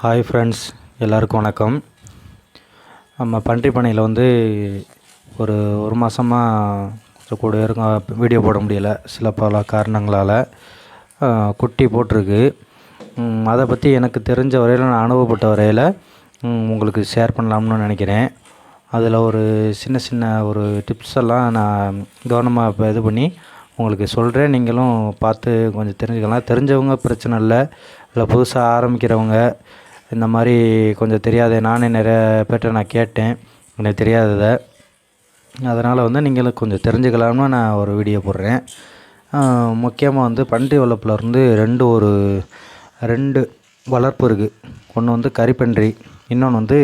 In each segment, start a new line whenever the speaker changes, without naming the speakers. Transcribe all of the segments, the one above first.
Hi friends எல்லாருக்கும் வணக்கம். நம்ம பன்றி பண்ணையில் வந்து ஒரு ஒரு மாதமாக கூட இருக்கும் வீடியோ போட முடியலை. சில பல காரணங்களால் குட்டி போட்டிருக்கு. அதை பற்றி எனக்கு தெரிஞ்ச வரையில் நான் அனுபவப்பட்ட வரையில் உங்களுக்கு ஷேர் பண்ணலாம்னு நினைக்கிறேன். அதில் ஒரு சின்ன சின்ன ஒரு டிப்ஸ் எல்லாம் நான் கவனமாக இப்போ இது பண்ணி உங்களுக்கு சொல்கிறேன் நீங்களும் பார்த்து கொஞ்சம் தெரிஞ்சுக்கலாம். தெரிஞ்சவங்க பிரச்சனை இல்லை. இல்லை புதுசாக ஆரம்பிக்கிறவங்க இந்த மாதிரி கொஞ்சம் தெரியாத நானே நிறைய பேர்கிட்ட நான் கேட்டேன். எனக்கு தெரியாததை. அதனால் வந்து நீங்களும் கொஞ்சம் தெரிஞ்சுக்கலாம்னு நான் ஒரு வீடியோ போடுறேன். முக்கியமாக வந்து பன்றி வளர்ப்பில் இருந்து ரெண்டு ஒரு ரெண்டு வளர்ப்பு இருக்குது ஒன்று வந்து கறிப்பன்றி இன்னொன்று வந்து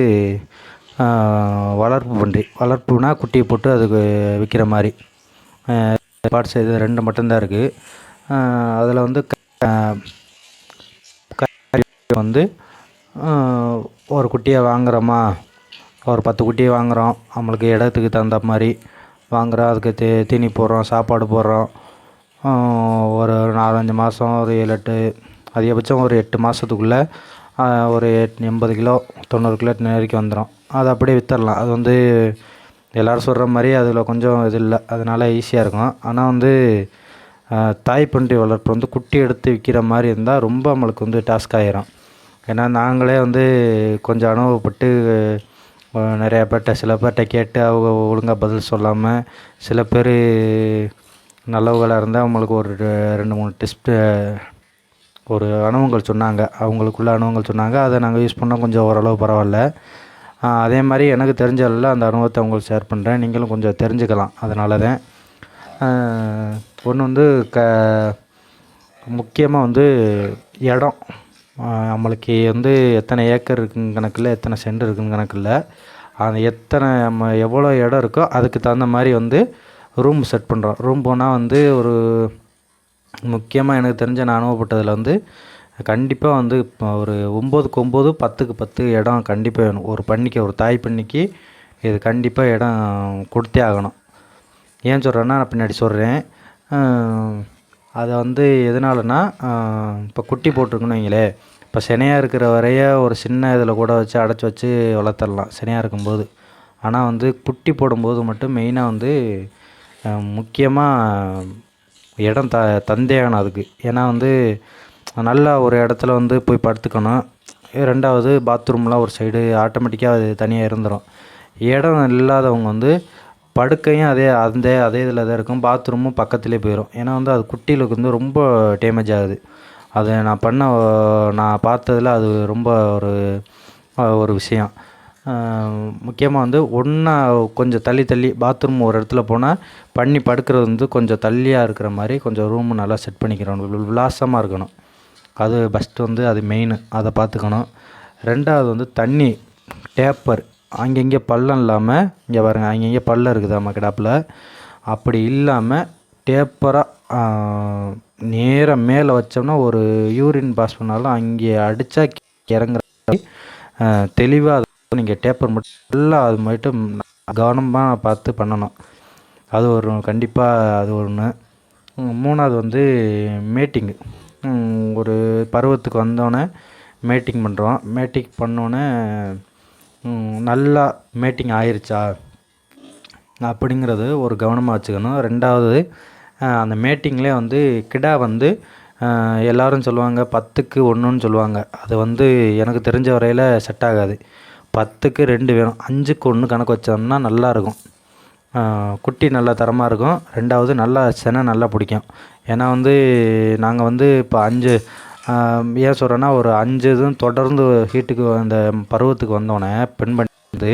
வளர்ப்பு பன்றி. வளர்ப்புனா குட்டியை போட்டு அதுக்கு விற்கிற மாதிரி. பார்ட்ஸ் இது ரெண்டு மட்டும்தான் இருக்குது அதில் வந்து வந்து ஒரு குட்டியை வாங்குகிறோமா ஒரு பத்து குட்டியை வாங்குகிறோம் நம்மளுக்கு இடத்துக்கு தகுந்த மாதிரி வாங்குகிறோம் அதுக்கு தீ தீனி போடுறோம் சாப்பாடு போடுறோம். ஒரு நாலஞ்சு மாதம் ஒரு ஏழு எட்டு அதிகபட்சம் ஒரு எட்டு மாதத்துக்குள்ளே ஒரு எட் எண்பது கிலோ தொண்ணூறு கிலோ வரைக்கும் வந்துடும் அதை அப்படியே விற்றுடலாம் அது வந்து எல்லோரும் சொல்கிற மாதிரி அதில் கொஞ்சம் இது இல்லை. அதனால் ஈஸியாக இருக்கும். ஆனால் வந்து ஆஹ், தாய் பன்றி வளர்ப்பு வந்து குட்டி எடுத்து விற்கிற மாதிரி இருந்தால் ரொம்ப நம்மளுக்கு வந்து டாஸ்க் ஆகிரும் ஏன்னா நாங்களே வந்து கொஞ்சம் அனுபவப்பட்டு நிறையா பேர்கிட்ட சில பேர்கிட்ட கேட்டு அவங்க ஒழுங்காக பதில் சொல்லாமல் சில பேர் நல்லவங்களாக இருந்தால் அவங்களுக்கு ஒரு ரெ- ரெண்டு மூணு டெஸ்ட்டு ஒரு அனுபவங்கள் சொன்னாங்க. அவங்களுக்குள்ள அனுபவங்கள் சொன்னாங்க. அதை நாங்கள் யூஸ் பண்ணால் கொஞ்சம் ஓரளவு பரவாயில்ல. அதே மாதிரி எனக்கு தெரிஞ்சதில் அந்த அனுபவத்தை உங்களுக்கு ஷேர் பண்ணுறேன் நீங்களும் கொஞ்சம் தெரிஞ்சுக்கலாம் அதனால தான் ஒன்று வந்து க முக்கியமாக வந்து இடம். நம்மளுக்கு வந்து எத்தனை ஏக்கர் இருக்குங்க கணக்கில் எத்தனை சென்ட் இருக்குன்னு கணக்கில். அந்த எத்தனை நம்ம எவ்வளோ இடம் இருக்கோ அதுக்கு தகுந்த மாதிரி வந்து ரூம் செட் பண்ணுறோம் ரூம் போனால் வந்து ஒரு முக்கியமாக எனக்கு தெரிஞ்ச நான் அனுபவப்பட்டதில் வந்து கண்டிப்பாக வந்து இப்போ ஒரு ஒம்போதுக்கு ஒம்பது பத்துக்கு பத்து இடம் கண்டிப்பாக வேணும். ஒரு பண்ணிக்கு ஒரு தாய் பண்ணிக்கு இது கண்டிப்பாக இடம் கொடுத்தே ஆகணும். ஏன் சொல்கிறேன்னா நான் பின்னாடி சொல்கிறேன் அதை வந்து எதனாலனா இப்போ குட்டி போட்டிருக்குன்னு வைங்களே இப்போ சினையாக இருக்கிற வரைய ஒரு சின்ன இதில் கூட வச்சு அடைச்சி வச்சு வளர்த்துடலாம் சினையாக இருக்கும்போது. ஆனால் வந்து குட்டி போடும்போது மட்டும் மெயினாக வந்து முக்கியமாக இடம் த தந்தையான அதுக்கு. ஏன்னா வந்து நல்லா ஒரு இடத்துல வந்து போய் படுத்துக்கணும். ரெண்டாவது பாத்ரூம்லாம் ஒரு சைடு ஆட்டோமேட்டிக்காக அது தனியாக இருந்துடும் இடம் இல்லாதவங்க வந்து படுக்கையும் அதே அந்த அதே இதில் தான் இருக்கும். பாத்ரூமும் பக்கத்துலேயே போயிடும் ஏன்னா வந்து அது குட்டிகளுக்கு வந்து ரொம்ப டேமேஜ் ஆகுது. அது நான் பண்ண நான் பார்த்ததுல அது ரொம்ப ஒரு ஒரு விஷயம். முக்கியமாக வந்து ஒன்றா கொஞ்சம் தள்ளி தள்ளி பாத்ரூம் ஒரு இடத்துல போனால் பண்ணி படுக்கிறது வந்து கொஞ்சம் தள்ளியாக இருக்கிற மாதிரி கொஞ்சம் ரூம் நல்லா செட் பண்ணிக்கிறோம் விலாசமாக இருக்கணும். அது ஃபஸ்ட்டு வந்து அது மெயின் அதை பார்த்துக்கணும். ரெண்டாவது வந்து தண்ணி டேப்பர் அங்கங்கே பள்ளம் இல்லாமல் இங்கே பாருங்கள் அங்கங்கே பள்ளம் இருக்குது நம்ம கிடாப்பில்? அப்படி இல்லாமல் டேப்பராக நேராக மேலே வச்சோம்னா ஒரு யூரின் பாஸ் பண்ணாலும் அங்கே அடித்தா இறங்குற தெளிவாக நீங்கள் டேப்பர் மட்டும் நல்லா அது மட்டும் கவனமாக பார்த்து பண்ணணும். அது ஒரு கண்டிப்பாக அது ஒன்று மூணாவது வந்து மேட்டிங்கு ஒரு பருவத்துக்கு வந்தோடனே மேட்டிங் பண்ணுறோம் மேட்டிங் பண்ணோன்னே நல்லா மேட்டிங் ஆயிடுச்சா அப்படிங்கிறது ஒரு கவனமாக வச்சுக்கணும். ரெண்டாவது அந்த மேட்டிங்லேயே வந்து கிடா வந்து எல்லோரும் சொல்லுவாங்க பத்துக்கு ஒன்றுன்னு சொல்லுவாங்க. அது வந்து எனக்கு தெரிஞ்ச வரையில் செட் ஆகாது. பத்துக்கு ரெண்டு வேணும். அஞ்சுக்கு ஒன்று கணக்கு வச்சோம்னா நல்லாயிருக்கும் குட்டி நல்லா தரமாக இருக்கும். ரெண்டாவது நல்லா செனை நல்லா பிடிக்கும். ஏன்னா வந்து நாங்கள் வந்து இப்போ அஞ்சு ஏன் சொல்கிறேன்னா ஒரு அஞ்சு இதுவும் தொடர்ந்து ஹீட்டுக்கு அந்த பருவத்துக்கு வந்தோடனே பெண் பண்ணி வந்து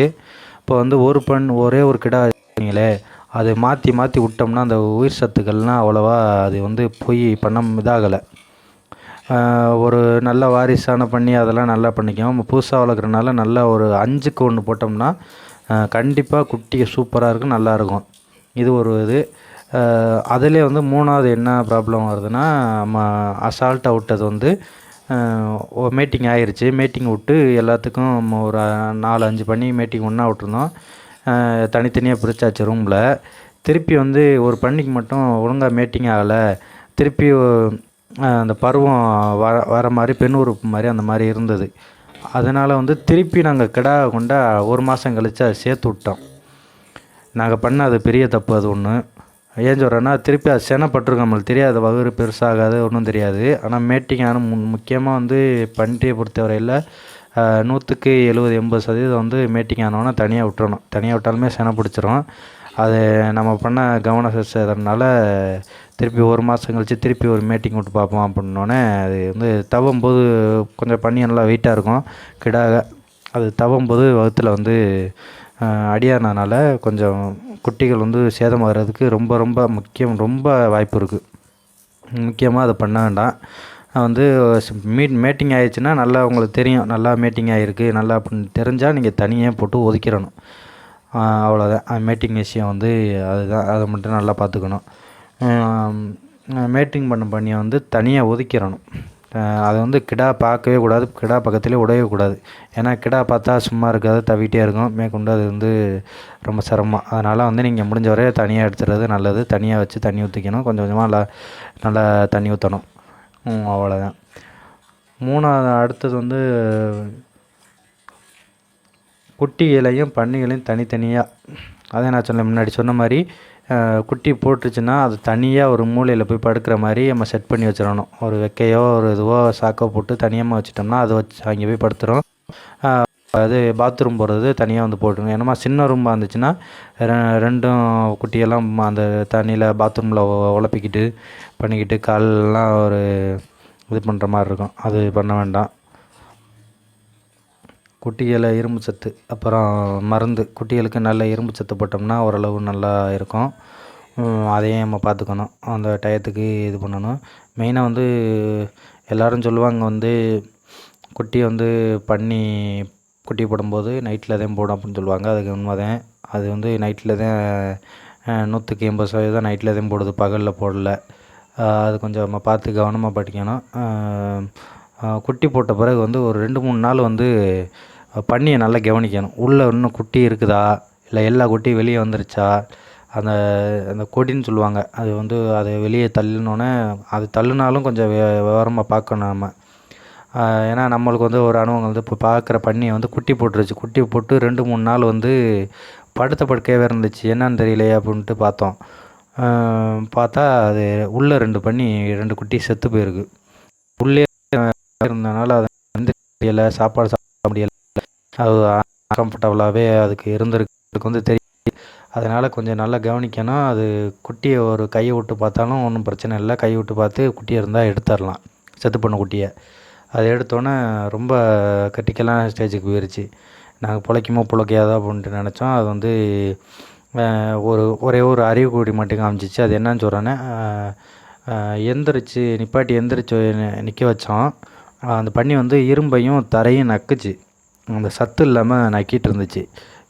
இப்போ வந்து ஒரு பெண் ஒரே ஒரு கிடா வச்சுக்கீங்களே அது மாற்றி மாற்றி விட்டோம்னா அந்த உயிர் சத்துக்கள்லாம் அவ்வளோவா அது வந்து போய் பண்ண இதாகலை. ஒரு நல்ல வாரிசான பண்ணி அதெல்லாம் நல்லா பண்ணிக்கும். நம்ம புதுசாக வளர்க்குறனால நல்லா ஒரு அஞ்சுக்கு ஒன்று போட்டோம்னா கண்டிப்பாக குட்டி சூப்பராக இருக்கும் நல்லாயிருக்கும் இது ஒரு இது. அதிலே வந்து மூணாவது என்ன ப்ராப்ளம் வருதுன்னா நம்ம அசால்ட்டாக விட்டது வந்து மீட்டிங் ஆயிடுச்சு மீட்டிங் விட்டு எல்லாத்துக்கும் நம்ம ஒரு நாலு அஞ்சு பண்ணி மீட்டிங் ஒன்றா விட்டுருந்தோம். தனித்தனியாக பிரிச்சாச்சு ரூமில் திருப்பி வந்து ஒரு பண்ணிக்கு மட்டும் ஒழுங்காக மீட்டிங் ஆகலை. திருப்பி அந்த பருவம் வர வர மாதிரி பெண் உறுப்பு மாதிரி அந்த மாதிரி இருந்தது. அதனால் வந்து திருப்பி நாங்கள் கிடா கொண்டா ஒரு மாதம் கழிச்சு அதை சேர்த்து விட்டோம். நாங்கள் பண்ண அது பெரிய தப்பு அது ஒன்று ஏன் சொல்கிறேன்னா திருப்பி அது சேனப்பட்டிருக்கும் நம்மளுக்கு தெரியாது. வகுறு பெருசாகாது ஒன்றும் தெரியாது. ஆனால் மேட்டிங் ஆனால் முக்கியமாக வந்து பன்றியை பொறுத்தவரையில் நூற்றுக்கு எழுபது எண்பது சதவீதம் வந்து மேட்டிங் ஆனோன்னா தனியாக விட்டுறணும். தனியாக விட்டாலுமே செனை பிடிச்சிரும். அது நம்ம பண்ண கவன சிதறனால திருப்பி ஒரு மாதம் கழித்து திருப்பி ஒரு மேட்டிங் விட்டு பார்ப்போம் அப்படின்னோடனே அது வந்து தவும் போது கொஞ்சம் பண்ணி நல்லா வெயிட்டாக இருக்கும். கிடாக. அது தவும்போது வகுத்தில் வந்து அடியானனால கொஞ்சம் குட்டிகள் வந்து சேதமாகிறதுக்கு ரொம்ப ரொம்ப முக்கியம் ரொம்ப வாய்ப்பு இருக்குது முக்கியமாக அதை பண்ண வேண்டாம். வந்து மீட் மேட்டிங் ஆயிடுச்சுன்னா நல்லா உங்களுக்கு தெரியும். நல்லா மேட்டிங் ஆகிருக்கு நல்லா அப்படின்னு தெரிஞ்சால் நீங்கள் தனியாக போட்டு ஒதுக்கிடணும். அவ்வளோதான் மேட்டிங் விஷயம் வந்து அதுதான். அதை மட்டும் நல்லா பார்த்துக்கணும். மேட்டிங் பண்ண பண்ணியை வந்து தனியாக ஒதுக்கிடணும். அதை வந்து கிடா பார்க்கவே கூடாது கிடா பக்கத்துலேயே விடவே கூடாது. ஏன்னா கிடா பார்த்தா சும்மா இருக்காது தவிட்டே இருக்கும். மேற்கொண்டு அது வந்து ரொம்ப சிரமம். அதனால் வந்து நீங்கள் முடிஞ்ச வரைய தனியாக எடுத்துடுறது நல்லது. தனியாக வச்சு தண்ணி ஊற்றிக்கணும் கொஞ்சம் கொஞ்சமாக நல்லா நல்லா தண்ணி ஊற்றணும் அவ்வளோதான் மூணாவது அடுத்தது வந்து குட்டிகளையும் பன்னிகளையும் தனித்தனியாக அதே நான் சொன்னேன் முன்னாடி சொன்ன மாதிரி குட்டி போட்டுருச்சுன்னா அது தனியாக ஒரு மூலையில் போய் படுக்கிற மாதிரி நம்ம செட் பண்ணி வச்சிடணும். ஒரு வெக்கையோ ஒரு இதுவோ சாக்கோ போட்டு தனியாக வச்சிட்டோம்னா அது வச்சு அங்கே போய் படுத்துரும். அது பாத்ரூம் போகிறது தனியாக வந்து போட்டுருங்க. ஏன்னா சின்ன ரூமாக இருந்துச்சுன்னா ரெண்டும் குட்டியெல்லாம் அந்த தண்ணியில் பாத்ரூமில் உழப்பிக்கிட்டு பண்ணிக்கிட்டு கால்லாம் ஒரு இது பண்ணுற மாதிரி இருக்கும். அது பண்ண வேண்டாம். குட்டிகளை இரும்பு சத்து அப்புறம் மருந்து. குட்டிகளுக்கு நல்ல இரும்பு சத்து போட்டோம்னா ஓரளவு நல்லா இருக்கும். அதையும் நம்ம பார்த்துக்கணும். அந்த டயத்துக்கு இது பண்ணணும். மெயினாக வந்து எல்லோரும் சொல்லுவாங்க வந்து குட்டி வந்து பண்ணி குட்டி போடும்போது நைட்டில் தான் போடும் அப்படின்னு சொல்லுவாங்க. அதுக்கு உண்மை தான் அது வந்து நைட்டில் தான் நூற்றுக்கு எண்பது சதவீதம் நைட்டில் தான் போடுது. பகலில் போடல. அது கொஞ்சம் நம்ம பார்த்து கவனமாக படிக்கணும். குட்டி போட்ட பிறகு வந்து ஒரு ரெண்டு மூணு நாள் வந்து பன்னியை நல்லா கவனிக்கணும். உள்ளே இன்னும் குட்டி இருக்குதா? இல்லை எல்லா குட்டியும் வெளியே வந்துருச்சா? அந்த அந்த கொடின்னு சொல்லுவாங்க. அது வந்து அதை வெளியே தள்ளினோன்னே அது தள்ளினாலும் கொஞ்சம் விவரமாக பார்க்கணும் நம்ம ஏன்னா நம்மளுக்கு வந்து ஒரு அனுபவம் வந்து இப்போ பார்க்குற பன்னியை வந்து குட்டி போட்டுருச்சு. குட்டி போட்டு ரெண்டு மூணு நாள் வந்து படுத்த படுக்கையாகவே இருந்துச்சு. என்னன்னு தெரியலையே அப்படின்ட்டு பார்த்தோம். பார்த்தா அது உள்ளே ரெண்டு பன்னி ரெண்டு குட்டி செத்து போயிருக்கு. உள்ளே இருந்தனால அதை வந்து முடியலை சாப்பாடு சாப்பிட முடியலை. அது கம்ஃபர்டபுளாகவே அதுக்கு இருந்திருக்கு வந்து தெரியும் அதனால் கொஞ்சம் நல்லா கவனிக்கணும். அது குட்டியை ஒரு கையை விட்டு பார்த்தாலும் ஒன்றும் பிரச்சனை இல்லை. கை விட்டு பார்த்து குட்டியை இருந்தால் எடுத்துடலாம். செத்து பண்ண குட்டியை. அதை எடுத்தோன்னே ரொம்ப கிரிட்டிக்கலான ஸ்டேஜுக்கு போயிடுச்சு நாங்கள் பிழைக்குமோ பிழைக்காதா அப்படின்ட்டு நினச்சோம். அது வந்து ஒரு ஒரே ஒரு அறிவு கூடி மட்டும் காமிச்சிச்சு. அது என்னன்னு சொல்கிறேன்னே எந்திரிச்சு நிப்பாட்டி எந்திரிச்சு நிற்க வச்சோம். அந்த பன்னி வந்து இரும்பையும் தரையும் நக்குச்சு. அந்த சத்து இல்லாமல் நக்கிட்டு இருந்துச்சு.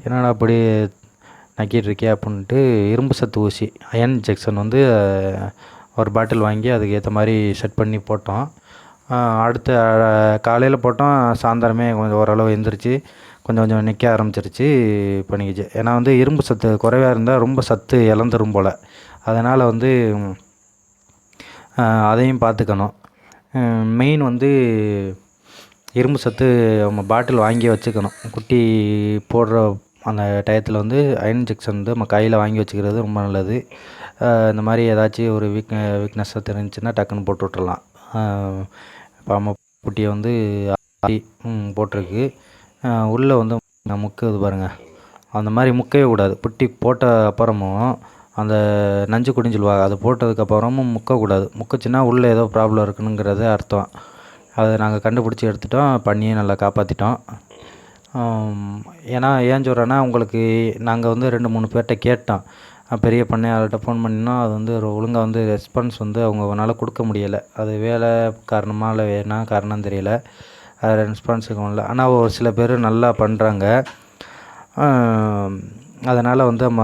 என்னடா அப்படி நக்கிட்டு இருக்கே அப்படின்ட்டு இரும்பு சத்து ஊசி அயன் இன்ஜெக்ஷன் வந்து ஒரு பாட்டில் வாங்கி அதுக்கு ஏற்ற மாதிரி செட் பண்ணி போட்டோம். அடுத்த காலையில் போட்டோம். சாயந்தரமே கொஞ்சம் ஓரளவு எந்திரிச்சு கொஞ்சம் கொஞ்சம் நிற்க ஆரம்பிச்சிருச்சு பண்ணிக்கிச்சு ஏன்னா வந்து இரும்பு சத்து குறைவாக இருந்தால் ரொம்ப சத்து இழந்துரும் போல். அதனால் வந்து அதையும் பார்த்துக்கணும் மெயின் வந்து இரும்பு சத்து நம்ம பாட்டில் வாங்கி வச்சுக்கணும். குட்டி போடுற அந்த டயத்தில் வந்து அயன் இன்ஜெக்ஷன் வந்து நம்ம கையில் வாங்கி வச்சுக்கிறது ரொம்ப நல்லது. இந்த மாதிரி ஏதாச்சும் ஒரு வீக் வீக்னஸாக தெரிஞ்சுன்னா டக்குன்னு போட்டு விட்றலாம் இப்போ நம்ம குட்டியை வந்து போட்டிருக்கு. உள்ளே வந்து முக்குது பாருங்கள் அந்த மாதிரி முக்கவே கூடாது. புட்டி போட்ட அப்புறமும் அந்த நஞ்சு குடின்னு சொல்லுவாங்க அது போட்டதுக்கப்புறமும் முக்கக்கூடாது. முக்குச்சுன்னா உள்ளே ஏதோ ப்ராப்ளம் இருக்குனுங்கிறது அர்த்தம். அதை நாங்கள் கண்டுபிடிச்சி எடுத்துட்டோம் பண்ணியே நல்லா காப்பாற்றிட்டோம் ஏன்னா ஏன் சொல்கிறேன்னா உங்களுக்கு நாங்கள் வந்து ரெண்டு மூணு பேர்கிட்ட கேட்டோம். பெரிய பண்ணையாளர்கிட்ட ஃபோன் பண்ணினோம். அது வந்து ஒழுங்காக வந்து ரெஸ்பான்ஸ் வந்து அவங்கனால கொடுக்க முடியலை. அது வேலை காரணமாக இல்லை வேணா காரணம் தெரியல. அது ரெஸ்பான்ஸ் இல்லை ஆனால் ஒரு சில பேர் நல்லா பண்ணுறாங்க அதனால் வந்து நம்ம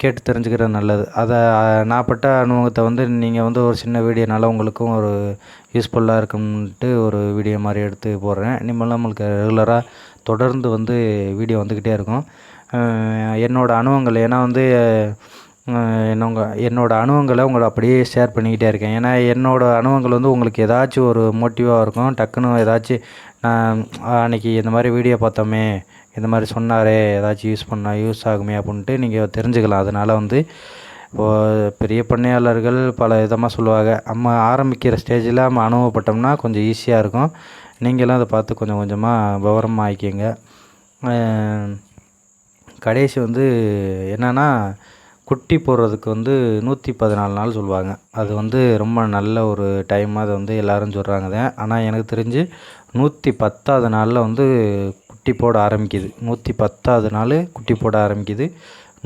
கேட்டு தெரிஞ்சுக்கிறது நல்லது. அதை நான் பட்ட அனுபவத்தை வந்து நீங்கள் வந்து ஒரு சின்ன வீடியோனால உங்களுக்கும் ஒரு யூஸ்ஃபுல்லாக இருக்கும்ன்ட்டு ஒரு வீடியோ மாதிரி எடுத்து போடுறேன். இனிமேல் நம்மளுக்கு ரெகுலராக தொடர்ந்து வந்து வீடியோ வந்துக்கிட்டே இருக்கும். என்னோடய அனுபவங்கள் ஏன்னா வந்து என்னவங்க என்னோடய அனுபவங்களை உங்களை அப்படியே ஷேர் பண்ணிக்கிட்டே இருக்கேன். ஏன்னா என்னோடய அனுபவங்கள் வந்து உங்களுக்கு ஏதாச்சும் ஒரு மோட்டிவாக இருக்கும் டக்குன்னு ஏதாச்சும் நான் அன்றைக்கி இந்த மாதிரி வீடியோ பார்த்தோமே இந்த மாதிரி சொன்னாரே ஏதாச்சும் யூஸ் பண்ணால் யூஸ் ஆகுமே அப்படின்ட்டு நீங்கள் தெரிஞ்சுக்கலாம். அதனால் வந்து இப்போது பெரிய பண்ணையாளர்கள் பல விதமாக சொல்லுவாங்க. நம்ம ஆரம்பிக்கிற ஸ்டேஜில் நம்ம அனுபவப்பட்டோம்னா கொஞ்சம் ஈஸியாக இருக்கும். நீங்களும் அதை பார்த்து கொஞ்சம் கொஞ்சமாக விவரமாக ஆக்கிங்க கடைசி வந்து என்னென்னா குட்டி போடுறதுக்கு வந்து நூற்றி பதினாலு நாள் சொல்லுவாங்க. அது வந்து ரொம்ப நல்ல ஒரு டைமாக அதை வந்து எல்லோரும் சொல்கிறாங்க தான் ஆனால் எனக்கு தெரிஞ்சு நூற்றி பத்தாவது நாளில் வந்து குட்டி போட ஆரம்பிக்குது. நூற்றி பத்தாவது நாள் குட்டி போட ஆரம்பிக்குது.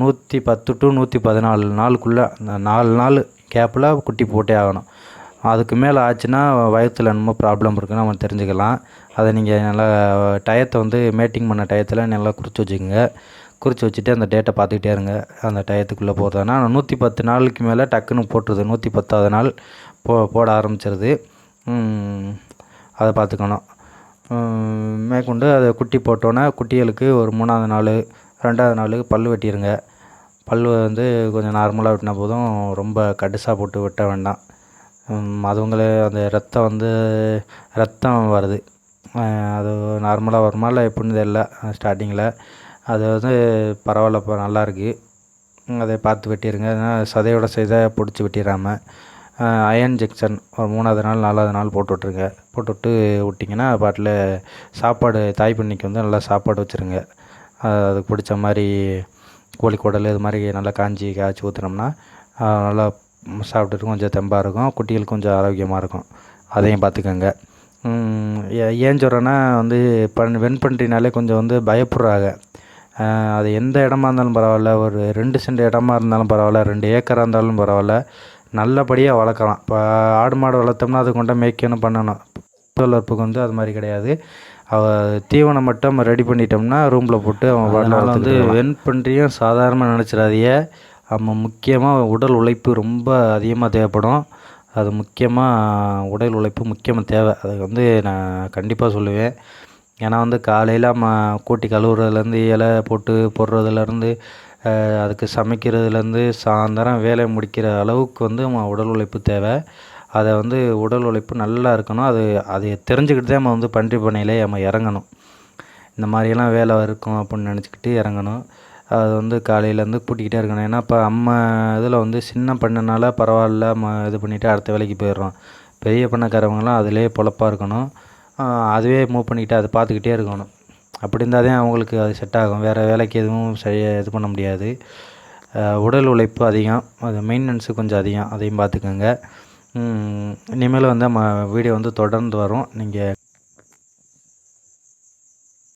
நூற்றி பத்து டு நூற்றி பதினாலு நாளுக்குள்ளே அந்த நாலு நாள் கேப்பில் குட்டி போட்டே ஆகணும். அதுக்கு மேலே ஆச்சுன்னா வயத்தில் என்னமோ ப்ராப்ளம் இருக்குன்னு நம்ம தெரிஞ்சுக்கலாம். அதை நீங்கள் நல்லா டயத்தை வந்து மேட்டிங் பண்ண டயத்தில் நல்லா குறித்து வச்சுக்கோங்க. குறித்து வச்சுட்டு அந்த டேட்டை பார்த்துக்கிட்டே இருங்க. அந்த டயத்துக்குள்ளே போகிறதுனா நூற்றி பத்து நாளுக்கு மேலே டக்குன்னு போட்டுருது. நூற்றி பத்தாவது நாள் போ போட ஆரம்பிச்சிருது. அதை பார்த்துக்கணும். மேற்கொண்டு அதை குட்டி போட்டோன்னே குட்டிகளுக்கு ஒரு மூணாவது நாள் ரெண்டாவது நாள் பல் வெட்டிடுங்க பல் வந்து கொஞ்சம் நார்மலாக வெட்டினா போதும் ரொம்ப கடுசாக போட்டு வெட்ட வேண்டாம். அதுவங்களே அந்த ரத்தம் வந்து ரத்தம் வருது. அது நார்மலாக வருமா இல்லை எப்படின்னு தெரியல ஸ்டார்டிங்கில் அது வந்து பரவாயில்ல இப்போ நல்லாயிருக்கு அதை பார்த்து வெட்டிடுங்க சதையோட சதையாக பிடிச்சி வெட்டிடாமல் அயன் ஜெக்ஷன் ஒரு மூணாவது நாள் நாலாவது நாள் போட்டு விட்ருங்க போட்டு விட்டு விட்டிங்கன்னா பாட்டில் சாப்பாடு தாய் பண்ணிக்கு வந்து நல்லா சாப்பாடு வச்சுருங்க. அதுக்கு பிடிச்ச மாதிரி கோழி குடல் இது மாதிரி நல்லா காஞ்சி காய்ச்சி ஊற்றுனோம்னா நல்லா சாப்பிட்டுட்டு கொஞ்சம் தெம்பாக இருக்கும். குட்டிகளுக்கு கொஞ்சம் ஆரோக்கியமாக இருக்கும். அதையும் பார்த்துக்கோங்க. ஏன் சொல்கிறேன்னா வந்து பண் வெண்பன்றினாலே கொஞ்சம் வந்து பயப்படுறாங்க. அது எந்த இடமா இருந்தாலும் பரவாயில்ல. ஒரு ரெண்டு சென்ட் இடமா இருந்தாலும் பரவாயில்ல. ரெண்டு ஏக்கராக இருந்தாலும் பரவாயில்ல. நல்லபடியாக வளர்க்கலாம். இப்போ ஆடு மாடு வளர்த்தோம்னா அது கொண்டு மேய்க்கணும் பண்ணணும். வளர்ப்புக்கு வந்து அது மாதிரி கிடையாது. அவ தீவனம் மட்டும் ரெடி பண்ணிட்டோம்னா ரூமில் போட்டு அவன் அதனால் வந்து வெண்பன்றியும் சாதாரணமாக நினச்சிடாதீங்க. நம்ம முக்கியமாக உடல் உழைப்பு ரொம்ப அதிகமாக தேவைப்படும். அது முக்கியமாக உடல் உழைப்பு முக்கியமாக தேவை. அது வந்து நான் கண்டிப்பாக சொல்லுவேன். ஏன்னா வந்து காலையில் நம்ம கூட்டி கழுவுறதுலேருந்து இலை போட்டு போடுறதுலேருந்து அதுக்கு சமைக்கிறதுலேருந்து சாயந்தரம் வேலையை முடிக்கிற அளவுக்கு வந்து நம்ம உடல் உழைப்பு தேவை. அதை வந்து உடல் உழைப்பு நல்லா இருக்கணும். அது அதை தெரிஞ்சுக்கிட்டு தான் நம்ம வந்து பன்றி பண்ணையிலே நம்ம இறங்கணும். இந்த மாதிரியெல்லாம் வேலை இருக்கும் அப்படின்னு நினச்சிக்கிட்டு இறங்கணும். அது வந்து காலையிலேருந்து கூட்டிக்கிட்டே இருக்கணும். ஏன்னா இப்போ நம்ம இதில் வந்து சின்ன பண்ணனால பரவாயில்ல. நம்ம இது பண்ணிவிட்டு அடுத்த வேலைக்கு போயிடுறோம். பெரிய பண்ணக்காரவங்களாம் அதிலே பொழப்பாக இருக்கணும். அதுவே மூவ் பண்ணிக்கிட்டு அதை பார்த்துக்கிட்டே இருக்கணும். அப்படி இருந்தால் தான் அவங்களுக்கு அது செட் ஆகும். வேறு வேலைக்கு எதுவும் சரியாக இது பண்ண முடியாது. உடல் உழைப்பு அதிகம். அது மெயின்டெனன்ஸு கொஞ்சம் அதிகம். அதையும் பார்த்துக்கோங்க. இனிமேல் வந்து நம்ம வீடியோ வந்து தொடர்ந்து வரும். நீங்கள்